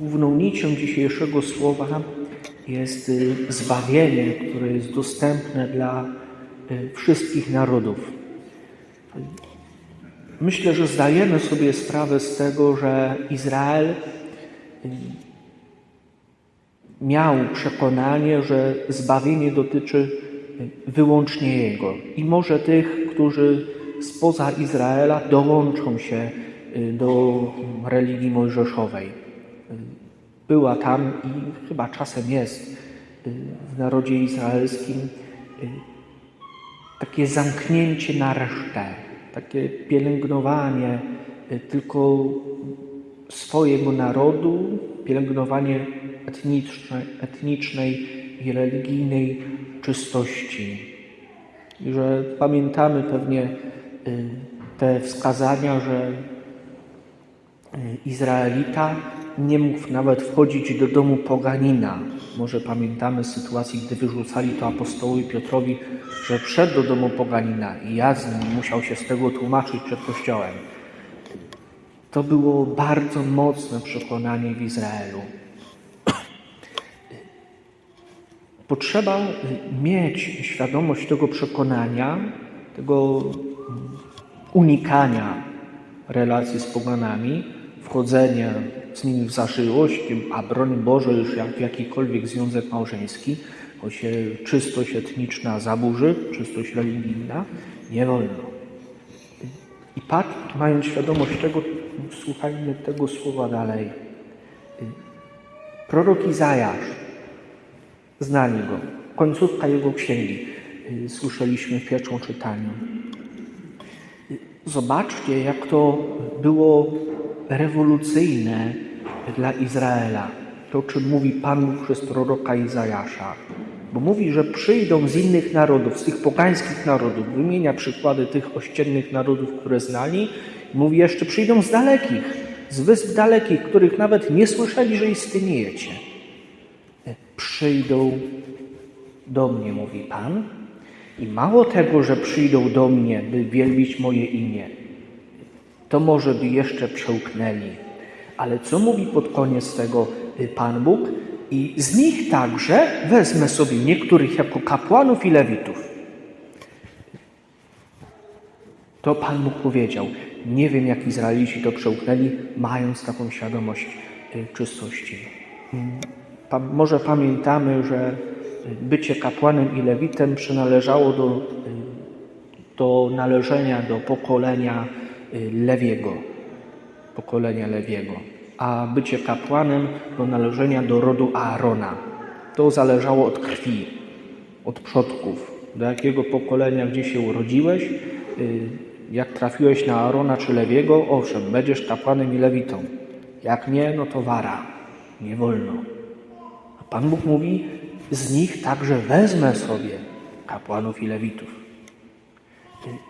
Główną nicią dzisiejszego słowa jest y, zbawienie, które jest dostępne dla y, wszystkich narodów. Myślę, że zdajemy sobie sprawę z tego, że Izrael y, miał przekonanie, że zbawienie dotyczy wyłącznie Jego i może tych, którzy spoza Izraela dołączą się do religii mojżeszowej. Była tam i chyba czasem jest y, w narodzie izraelskim y, takie zamknięcie na resztę, takie pielęgnowanie y, tylko swojego narodu, pielęgnowanie etniczne, etnicznej i religijnej czystości. I że pamiętamy pewnie te wskazania, że Izraelita nie mógł nawet wchodzić do domu poganina. Może pamiętamy sytuację, gdy wyrzucali to apostołowi Piotrowi, że wszedł do domu poganina i ja z nim musiał się z tego tłumaczyć przed kościołem. To było bardzo mocne przekonanie w Izraelu. Potrzeba mieć świadomość tego przekonania, tego unikania relacji z poganami, wchodzenia z nimi w zażyłość, a broń Boże już jak w jakikolwiek związek małżeński, choć się czystość etniczna zaburzy, czystość religijna, nie wolno. I patrz, mając świadomość tego, słuchajmy tego słowa dalej. Prorok Izajasz, znali go, końcówka jego księgi, słyszeliśmy w pierwszym czytaniu. Zobaczcie, jak to było rewolucyjne dla Izraela. To, o czym mówi Pan Bóg przez proroka Izajasza. Bo mówi, że przyjdą z innych narodów, z tych pogańskich narodów. Wymienia przykłady tych ościennych narodów, które znali. Mówi jeszcze, przyjdą z dalekich, z wysp dalekich, których nawet nie słyszeli, że istniejecie. Przyjdą do mnie, mówi Pan. I mało tego, że przyjdą do mnie, by wielbić moje imię, to może by jeszcze przełknęli. Ale co mówi pod koniec tego y, Pan Bóg? I z nich także wezmę sobie niektórych jako kapłanów i lewitów. To Pan Bóg powiedział. Nie wiem, jak Izraelici to przełknęli, mając taką świadomość y, czystości. Może pamiętamy, że y, bycie kapłanem i lewitem przynależało do, do należenia do pokolenia Lewiego, pokolenia Lewiego, a bycie kapłanem do należenia do rodu Aarona. To zależało od krwi, od przodków, do jakiego pokolenia gdzie się urodziłeś, y, jak trafiłeś na Aarona czy Lewiego, owszem, będziesz kapłanem i lewitą. Jak nie, no to wara, nie wolno. A Pan Bóg mówi, z nich także wezmę sobie kapłanów i lewitów.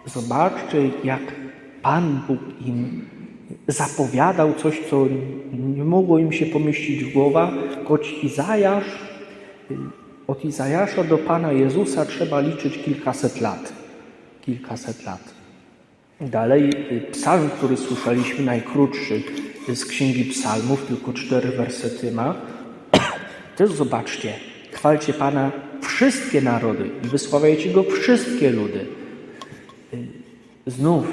Zobaczcie, jak Pan Bóg im zapowiadał coś, co nie mogło im się pomieścić w głowach, choć Izajasz, od Izajasza do Pana Jezusa trzeba liczyć kilkaset lat. Kilkaset lat. Dalej psalm, który słyszeliśmy, najkrótszy z Księgi Psalmów, tylko cztery wersety ma. Też zobaczcie, chwalcie Pana wszystkie narody i wysławiajcie Go wszystkie ludy. Znów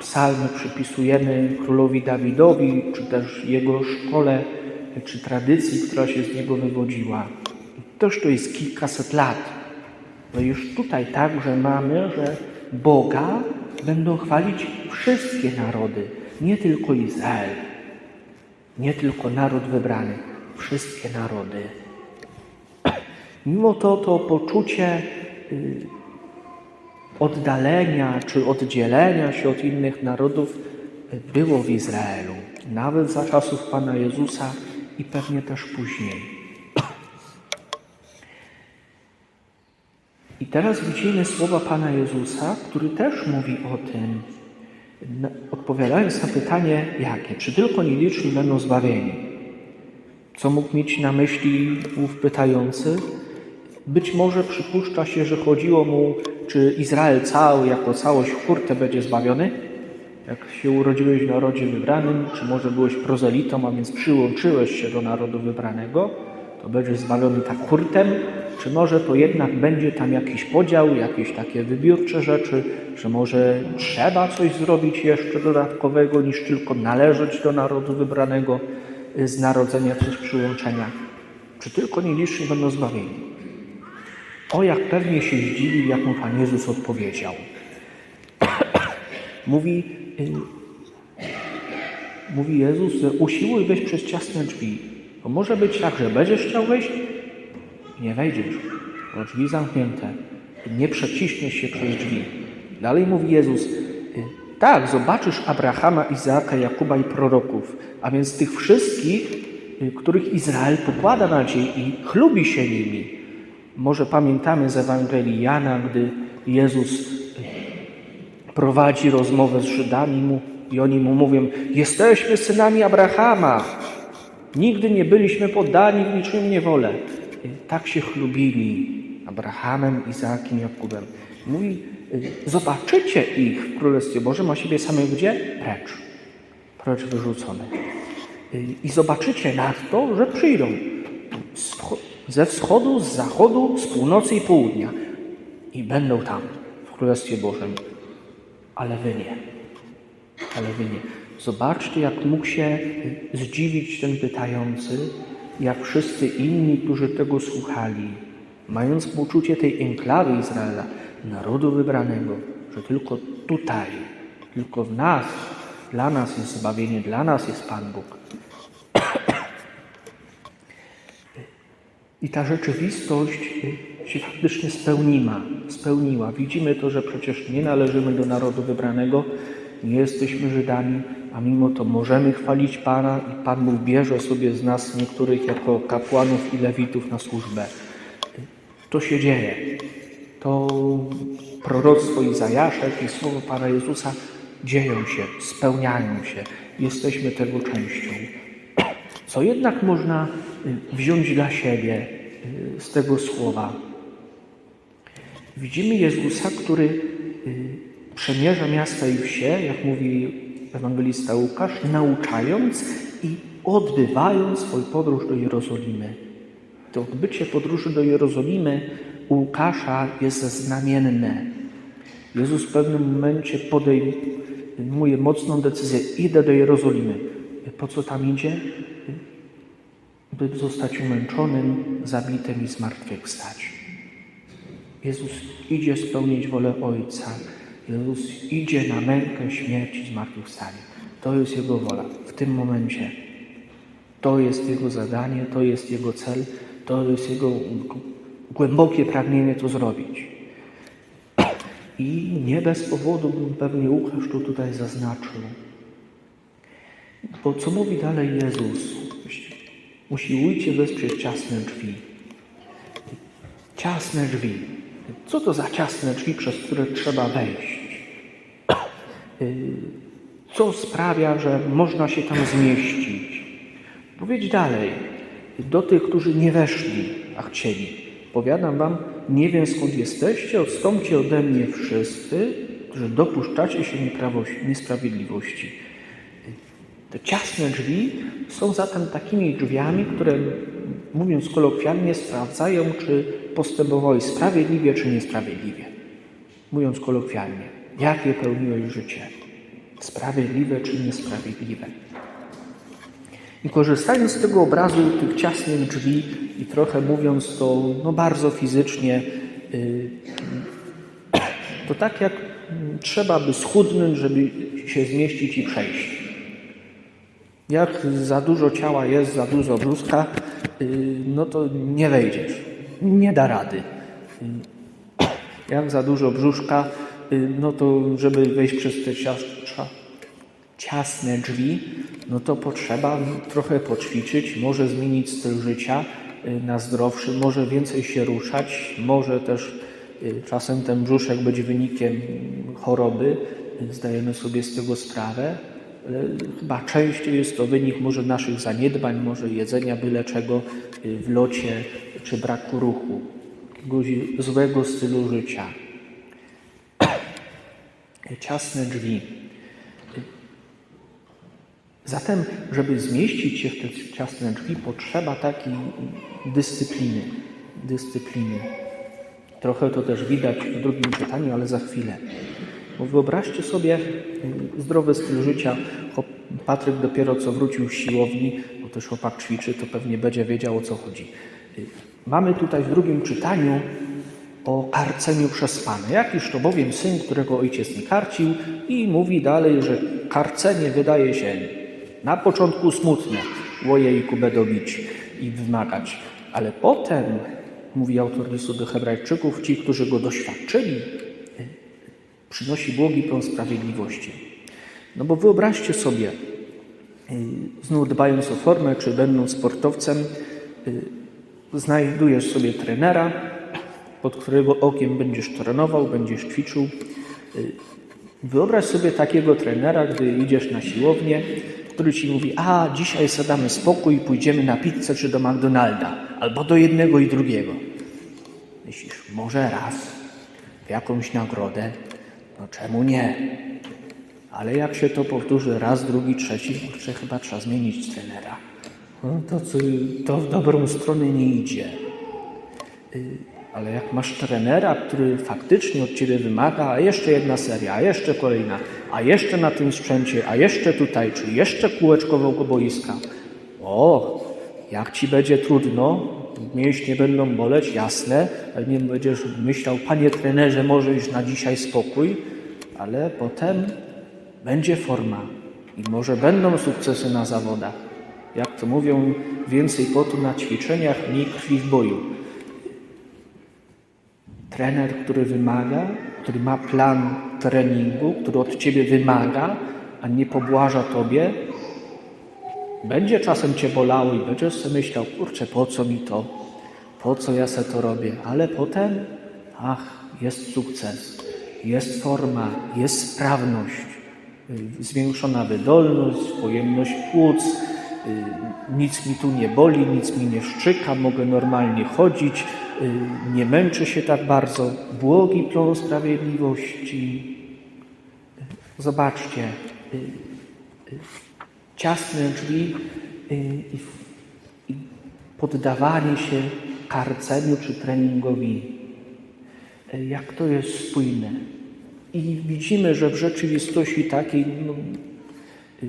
psalmy przypisujemy królowi Dawidowi, czy też jego szkole, czy tradycji, która się z niego wywodziła. Toż to jest kilkaset lat. No już tutaj także mamy, że Boga będą chwalić wszystkie narody, nie tylko Izrael, nie tylko naród wybrany, wszystkie narody. Mimo to to poczucie y, oddalenia czy oddzielenia się od innych narodów było w Izraelu, nawet za czasów Pana Jezusa i pewnie też później. I teraz widzimy słowa Pana Jezusa, który też mówi o tym, odpowiadając na pytanie jakie? Czy tylko nieliczni będą zbawieni? Co mógł mieć na myśli ów pytający? Być może przypuszcza się, że chodziło mu, czy Izrael cały, jako całość hurtę będzie zbawiony? Jak się urodziłeś w narodzie wybranym, czy może byłeś prozelitą, a więc przyłączyłeś się do narodu wybranego, to będziesz zbawiony tak hurtem, czy może to jednak będzie tam jakiś podział, jakieś takie wybiórcze rzeczy, że może trzeba coś zrobić jeszcze dodatkowego niż tylko należeć do narodu wybranego y, z narodzenia czy z przyłączenia. Czy tylko nieliczni będą zbawieni? O, jak pewnie się zdziwił, jak mu Pan Jezus odpowiedział. mówi, y, mówi Jezus, usiłuj wejść przez ciasne drzwi. Bo może być tak, że będziesz chciał wejść, nie wejdziesz, bo drzwi zamknięte. Nie przeciśniesz się przez drzwi. Dalej mówi Jezus, y, tak, zobaczysz Abrahama, Izaaka, Jakuba i proroków, a więc tych wszystkich, y, których Izrael pokłada nadzieję i chlubi się nimi. Może pamiętamy z Ewangelii Jana, gdy Jezus prowadzi rozmowę z Żydami mu, i oni mu mówią: Jesteśmy synami Abrahama. Nigdy nie byliśmy poddani w niczym niewolę. Tak się chlubili Abrahamem, Izaakiem, Jakubem. Mówi: Zobaczycie ich w Królestwie Bożym, a siebie samych gdzie? Precz. Precz wyrzucone. I zobaczycie na to, że przyjdą ze wschodu, z zachodu, z północy i południa. I będą tam, w Królestwie Bożym. Ale wy nie. Ale wy nie. Zobaczcie, jak mógł się zdziwić ten pytający, jak wszyscy inni, którzy tego słuchali, mając poczucie tej enklawy Izraela, narodu wybranego, że tylko tutaj, tylko w nas, dla nas jest zbawienie, dla nas jest Pan Bóg. I ta rzeczywistość się faktycznie spełniła. spełniła. Widzimy to, że przecież nie należymy do narodu wybranego, nie jesteśmy Żydami, a mimo to możemy chwalić Pana i Pan Bóg bierze sobie z nas niektórych jako kapłanów i lewitów na służbę. To się dzieje. To proroctwo Izajaszek i słowo Pana Jezusa dzieją się, spełniają się. Jesteśmy tego częścią. Co jednak można wziąć dla siebie y, z tego słowa? Widzimy Jezusa, który y, przemierza miasta i wsie, jak mówi ewangelista Łukasz, nauczając i odbywając swoją podróż do Jerozolimy. To odbycie podróży do Jerozolimy u Łukasza jest znamienne. Jezus w pewnym momencie podejmuje mocną decyzję: idę do Jerozolimy. Po co tam idzie? By zostać umęczonym, zabitym i zmartwychwstać. Jezus idzie spełnić wolę Ojca. Jezus idzie na mękę, śmierć i zmartwychwstanie. To jest Jego wola w tym momencie. To jest Jego zadanie, to jest Jego cel, to jest Jego głębokie pragnienie to zrobić. I nie bez powodu pewnie Łukasz to tutaj zaznaczył. Bo co mówi dalej Jezus? Usiłujcie wesprzeć ciasne drzwi. Ciasne drzwi. Co to za ciasne drzwi, przez które trzeba wejść? Y, Co sprawia, że można się tam zmieścić? Powiedz dalej. Do tych, którzy nie weszli, a chcieli. Powiadam wam, nie wiem skąd jesteście, odstąpcie ode mnie wszyscy, którzy dopuszczacie się niesprawiedliwości. Te ciasne drzwi są zatem takimi drzwiami, które, mówiąc kolokwialnie, sprawdzają, czy postępowałeś sprawiedliwie, czy niesprawiedliwie. Mówiąc kolokwialnie, jakie pełniłeś życie? Sprawiedliwe czy niesprawiedliwe? I korzystając z tego obrazu tych ciasnych drzwi i trochę mówiąc to no, bardzo fizycznie, yy, to tak jak mm, trzeba by schudnąć, żeby się zmieścić i przejść. Jak za dużo ciała jest, za dużo brzucha, yy, no to nie wejdziesz. Nie da rady. Jak za dużo brzuszka, yy, no to żeby wejść przez te cia- cia- ciasne drzwi, no to potrzeba trochę poćwiczyć, może zmienić styl życia yy, na zdrowszy, może więcej się ruszać, może też czasem ten brzuszek być wynikiem choroby, zdajemy sobie z tego sprawę, chyba częściej jest to wynik może naszych zaniedbań, może jedzenia byle czego y, w locie, czy braku ruchu, jakiegoś złego stylu życia. Ciasne drzwi. Y, Zatem, żeby zmieścić się w te ciasne drzwi, potrzeba takiej dyscypliny. Dyscypliny. Trochę to też widać w drugim czytaniu, ale za chwilę. Wyobraźcie sobie zdrowy styl życia. Patryk dopiero co wrócił z siłowni, bo też chłopak ćwiczy, to pewnie będzie wiedział o co chodzi. Y, Mamy tutaj w drugim czytaniu o karceniu przez Pana. Jakiż to bowiem syn, którego ojciec nie karcił i mówi dalej, że karcenie wydaje się na początku smutne, łojejku będą bić i wymagać, ale potem, mówi autor listu do hebrajczyków, ci, którzy go doświadczyli, przynosi błogi plon sprawiedliwości. No bo wyobraźcie sobie, y, znów dbając o formę, czy będąc sportowcem, y, znajdujesz sobie trenera, pod którego okiem będziesz trenował, będziesz ćwiczył. Y, Wyobraź sobie takiego trenera, gdy idziesz na siłownię, który ci mówi, a dzisiaj sobie damy spokój, pójdziemy na pizzę czy do McDonalda, albo do jednego i drugiego. Myślisz, może raz, w jakąś nagrodę, no czemu nie? Ale jak się to powtórzy raz, drugi, trzeci, kurczę, chyba trzeba zmienić trenera. No to, to w dobrą stronę nie idzie. Y, Ale jak masz trenera, który faktycznie od ciebie wymaga, a jeszcze jedna seria, a jeszcze kolejna, a jeszcze na tym sprzęcie, a jeszcze tutaj, czy jeszcze kółeczko wokół boiska. O, jak ci będzie trudno, mięśnie będą boleć, jasne, pewnie będziesz myślał, panie trenerze, może już na dzisiaj spokój, ale potem będzie forma i może będą sukcesy na zawodach. Jak to mówią, więcej potu na ćwiczeniach, mniej krwi w boju. Trener, który wymaga, który ma plan treningu, który od ciebie wymaga, a nie pobłaża tobie, będzie czasem cię bolało i będziesz sobie myślał, kurczę, po co mi to? Po co ja se to robię? Ale potem, ach, jest sukces, jest forma, jest sprawność, y, zwiększona wydolność, pojemność płuc, y, nic mi tu nie boli, nic mi nie szczyka, mogę normalnie chodzić, y, nie męczę się tak bardzo. Błogi plon sprawiedliwości. Zobaczcie, ciasne drzwi y, i, i poddawanie się karceniu czy treningowi. Y, Jak to jest spójne. I widzimy, że w rzeczywistości takiej, no, y,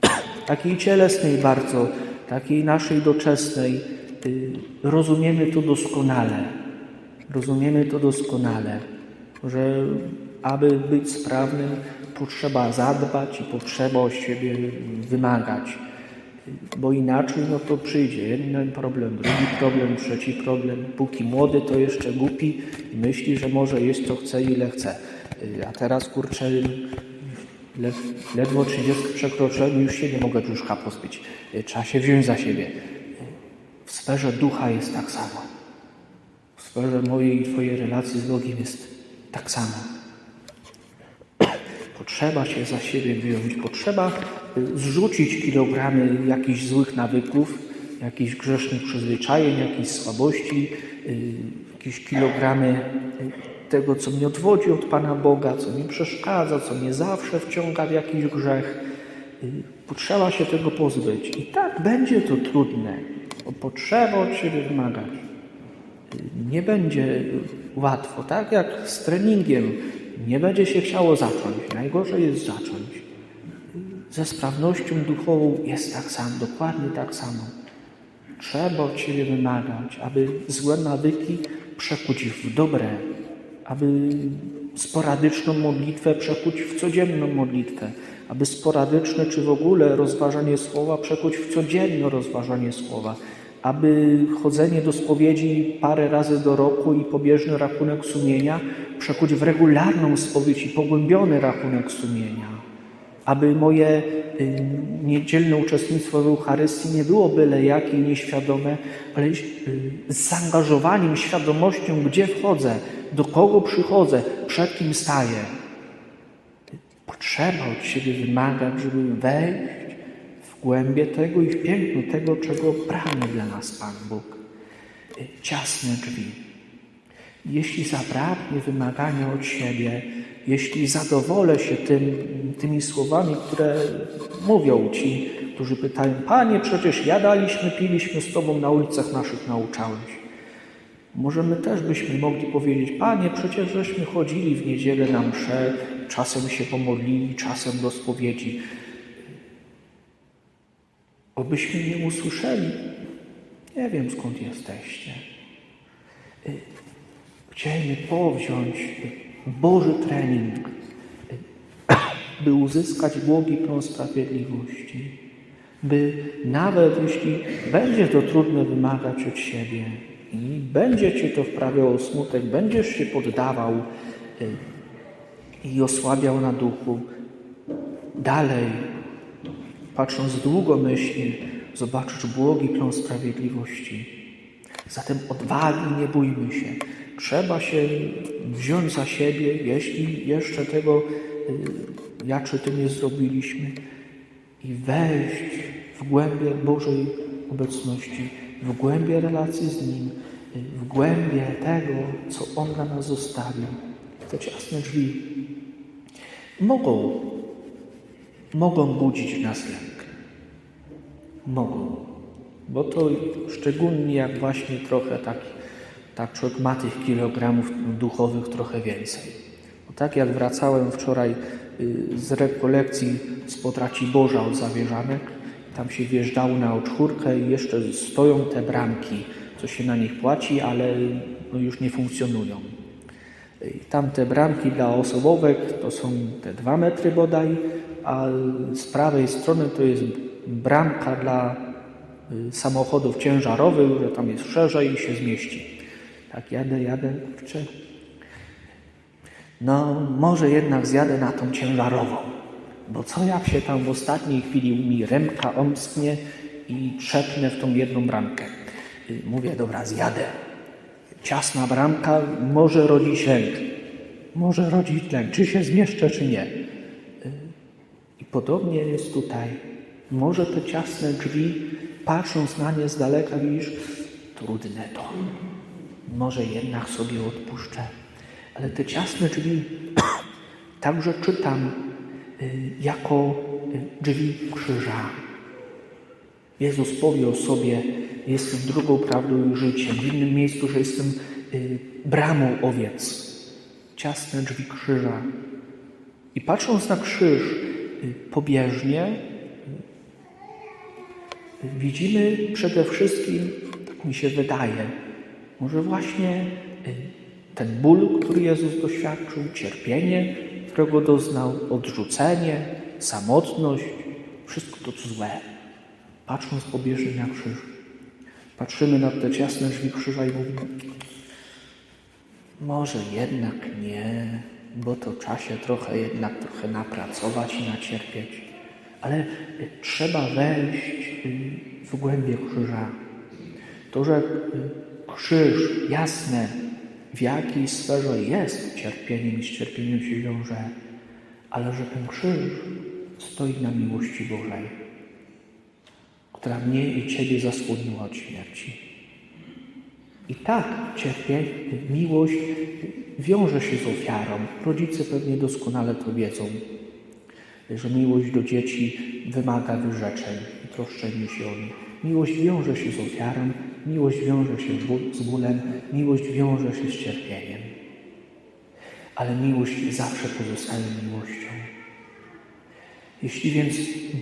takiej cielesnej bardzo, takiej naszej doczesnej, rozumiemy to doskonale. Rozumiemy to doskonale, że aby być sprawnym, potrzeba zadbać i potrzeba o siebie wymagać. Bo inaczej no to przyjdzie jeden problem, drugi problem, trzeci problem. Póki młody, to jeszcze głupi i myśli, że może jeść co chce ile chce. A teraz kurczę, le, ledwo 30 przekroczyłem już się nie mogę brzuszka pozbyć. Trzeba się wziąć za siebie. W sferze ducha jest tak samo. W sferze mojej i Twojej relacji z Bogiem jest tak samo. Potrzeba się za siebie wyjąć, potrzeba y, zrzucić kilogramy jakichś złych nawyków, jakichś grzesznych przyzwyczajeń, jakichś słabości, y, jakieś kilogramy y, tego, co mnie odwodzi od Pana Boga, co mi przeszkadza, co mnie zawsze wciąga w jakiś grzech. Potrzeba się tego pozbyć. I tak będzie to trudne, potrzeba od siebie wymagać nie będzie łatwo, tak jak z treningiem. Nie będzie się chciało zacząć. Najgorzej jest zacząć. Ze sprawnością duchową jest tak samo, dokładnie tak samo. Trzeba od siebie wymagać, aby złe nawyki przekuć w dobre, aby sporadyczną modlitwę przekuć w codzienną modlitwę, aby sporadyczne czy w ogóle rozważanie słowa przekuć w codzienne rozważanie słowa, aby chodzenie do spowiedzi parę razy do roku i pobieżny rachunek sumienia przekuć w regularną spowiedź i pogłębiony rachunek sumienia. Aby moje y, niedzielne uczestnictwo w Eucharystii nie było byle jakie nieświadome, ale y, z zaangażowaniem, świadomością, gdzie wchodzę, do kogo przychodzę, przed kim staję. Potrzeba od siebie wymagać, żeby wejść w głębie tego i w piękno tego, czego pragnie dla nas Pan Bóg. Y, Ciasne drzwi. Jeśli zabraknie wymagania od siebie, jeśli zadowolę się tym, tymi słowami, które mówią ci, którzy pytają, Panie, przecież jadaliśmy, piliśmy z Tobą na ulicach naszych, nauczałeś. Może my też byśmy mogli powiedzieć, Panie, przecież żeśmy chodzili w niedzielę na msze, czasem się pomodlili, czasem do spowiedzi. Obyśmy nie usłyszeli, nie wiem skąd jesteście. Y, Chcielibyśmy powziąć Boży trening, y, by uzyskać błogi plon sprawiedliwości, by nawet jeśli będzie to trudne wymagać od siebie i będzie Cię to wprawiało smutek, będziesz się poddawał y, i osłabiał na duchu, dalej, patrząc długomyślnie, zobaczysz błogi plon sprawiedliwości. Zatem odwagi nie bójmy się. Trzeba się wziąć za siebie, jeśli jeszcze tego y, ja czy ty nie zrobiliśmy i wejść w głębie Bożej obecności, w głębie relacji z Nim, w głębie tego, co On dla nas zostawił. Te ciasne drzwi mogą, mogą budzić w nas lęk. Mogą. Bo to szczególnie jak właśnie trochę tak, tak człowiek ma tych kilogramów duchowych trochę więcej. Bo tak jak wracałem wczoraj y, z rekolekcji z potraci Boża od zawierzanek, tam się wjeżdżało na oczchórkę i jeszcze stoją te bramki, co się na nich płaci, ale no już nie funkcjonują. I tam te bramki dla osobówek to są te dwa metry bodaj, z prawej strony to jest bramka dla y, samochodów ciężarowych, że tam jest szerzej i się zmieści. Tak jadę, jadę, kurczę. No, może jednak zjadę na tą ciężarową, bo co jak się tam w ostatniej chwili mi remka omsknie i trzepnę w tą jedną bramkę. Y, Mówię, dobra, zjadę. Ciasna bramka może rodzić lęk. Może rodzić lęk, czy się zmieszczę, czy nie. I podobnie jest tutaj. Może te ciasne drzwi, patrząc na nie z daleka, widzisz, trudne to. Może jednak sobie odpuszczę. Ale te ciasne drzwi także czytam y, jako y, drzwi krzyża. Jezus powie o sobie, jestem drugą prawdą i życiem. W innym miejscu, że jestem y, bramą owiec. Ciasne drzwi krzyża. I patrząc na krzyż pobieżnie, widzimy przede wszystkim, tak mi się wydaje, może właśnie y, ten ból, który Jezus doświadczył, cierpienie, którego doznał, odrzucenie, samotność, wszystko to złe. Patrząc pobieżnie na krzyż, patrzymy na te ciasne drzwi krzyża i mówimy, może jednak nie, bo to czasie trochę jednak trochę napracować i nacierpieć. Ale trzeba wejść y, w głębie krzyża. To, że y, krzyż jasne w jakiej sferze jest cierpieniem i z cierpieniem się wiąże, ale że ten krzyż stoi na miłości Bożej, która mnie i Ciebie zasłoniła od śmierci. I tak cierpienie, miłość wiąże się z ofiarą. Rodzice pewnie doskonale to wiedzą, że miłość do dzieci wymaga wyrzeczeń i troszczenia się o nich. Miłość wiąże się z ofiarą, miłość wiąże się z bólem, miłość wiąże się z cierpieniem. Ale miłość zawsze pozostaje miłością. Jeśli więc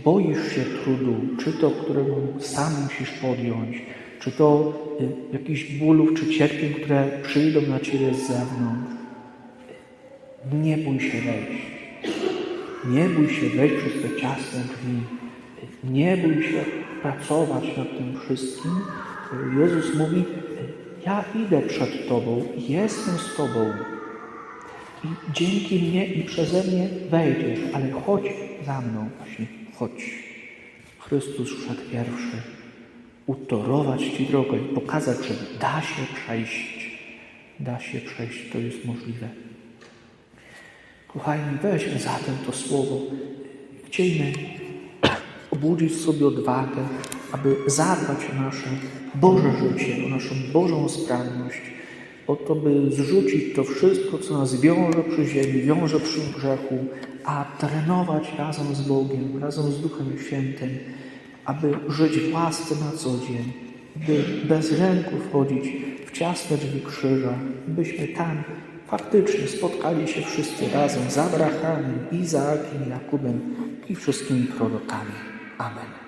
boisz się trudu, czy to, którego sam musisz podjąć, czy to y, jakichś bólów, czy cierpień, które przyjdą na Ciebie z zewnątrz, nie bój się wejść. Nie bój się wejść przez te ciasne drzwi. Nie bój się pracować nad tym wszystkim. Jezus mówi, ja idę przed Tobą, jestem z Tobą. I dzięki mnie i przeze mnie wejdziesz, ale chodź za mną właśnie, chodź. Chrystus szedł pierwszy, utorować Ci drogę i pokazać, że da się przejść. Da się przejść, to jest możliwe. Kochani, weźmy zatem to słowo. Chciejmy obudzić sobie odwagę, aby zadbać o nasze Boże życie, o naszą Bożą sprawność, o to, by zrzucić to wszystko, co nas wiąże przy ziemi, wiąże przy grzechu, a trenować razem z Bogiem, razem z Duchem Świętym, aby żyć w łasce na co dzień, by bez lęku wchodzić w ciasne drzwi krzyża, byśmy tam faktycznie spotkali się wszyscy razem z Abrahamem, Izaakiem, Jakubem i wszystkimi prorokami. Amen.